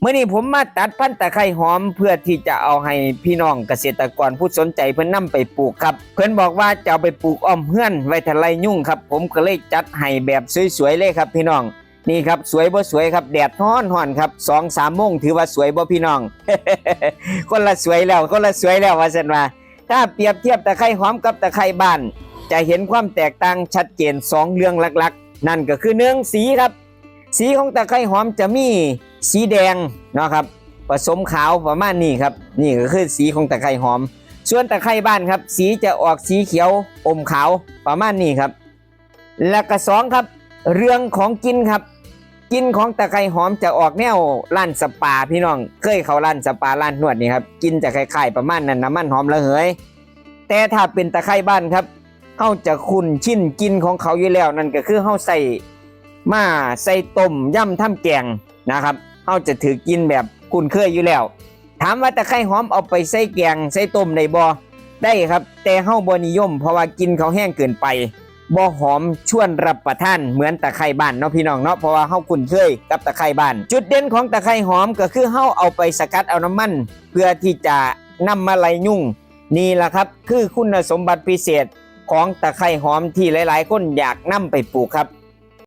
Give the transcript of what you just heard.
เมื่อนี้ผมมาตัดพันธุ์ตะไคร้หอมเพื่อที่จะเอาให้พี่น้องเกษตรกรผู้สนใจเพิ่นนํไปปลูกครับ เพิ่อนบอกว่าจะเอาไปปลูกอ้อมเฮือนไว้ทะไลยุ่งครับ ผมก็เลยจัดให้แบบสวยๆเลยครับพี่น้องนี่ครับสวยบ่สวยครับแดดร้อนร้อนครับสองสามโมงถือว่าสวยบ่พี่น้อง คนละสวยแล้วคนละสวยแล้วว่าซั่นว่า ถ้าเปรียบเทียบตะไคร้หอมกับตะไคร้บ้าน จะเห็นความแตกต่างชัดเจนสองเรื่องหลักๆ นั่นก็คือเนื้อสีครับ สีของตะไคร้หอมจะมี สีแดงเนาะครับผสมขาวประมาณนี้ครับ นี่ก็คือสีของตะไคร้หอม ส่วนตะไคร้บ้านครับ สีจะออกสีเขียวอมขาวประมาณนี้ครับ และก็สองครับ เรื่องของกินครับ กินของตะไคร้หอมจะออกแนวร้านสปาพี่น้อง เคยเข้าร้านสปาร้านนวดนี่ครับ กินจะคล้ายๆประมาณนั้นน้ำมันหอมระเหย แต่ถ้าเป็นตะไคร้บ้านครับเขาจะคุ้นชินกินของเขาอยู่แล้วนั่นก็คือเขาใส่มาใส่ต้มย่ำท่ำแกงนะครับ เขาจะถือกินแบบคุ้นเคยอยู่แล้ว ถามว่าตะไคร้หอมเอาไปใส่แกงใส่ต้มได้บ่ได้ครับ แต่เฮาบ่นิยม เพราะว่ากินเขาแห้งเกินไปบ่หอมชวนรับประทานเหมือนตะไคร้บ้านเนาะพี่น้องเนาะเพราะว่าเฮาคุ้นเคยกับตะไคร้บ้าน จุดเด่นของตะไคร้หอมก็คือเฮาเอาไปสกัดเอาน้ำมัน เพื่อที่จะนำมาไล่ยุ่งนี่แหละครับ คือคุณสมบัติพิเศษของตะไคร้หอมที่หลาย ๆ คนอยากนำไปปลูกครับ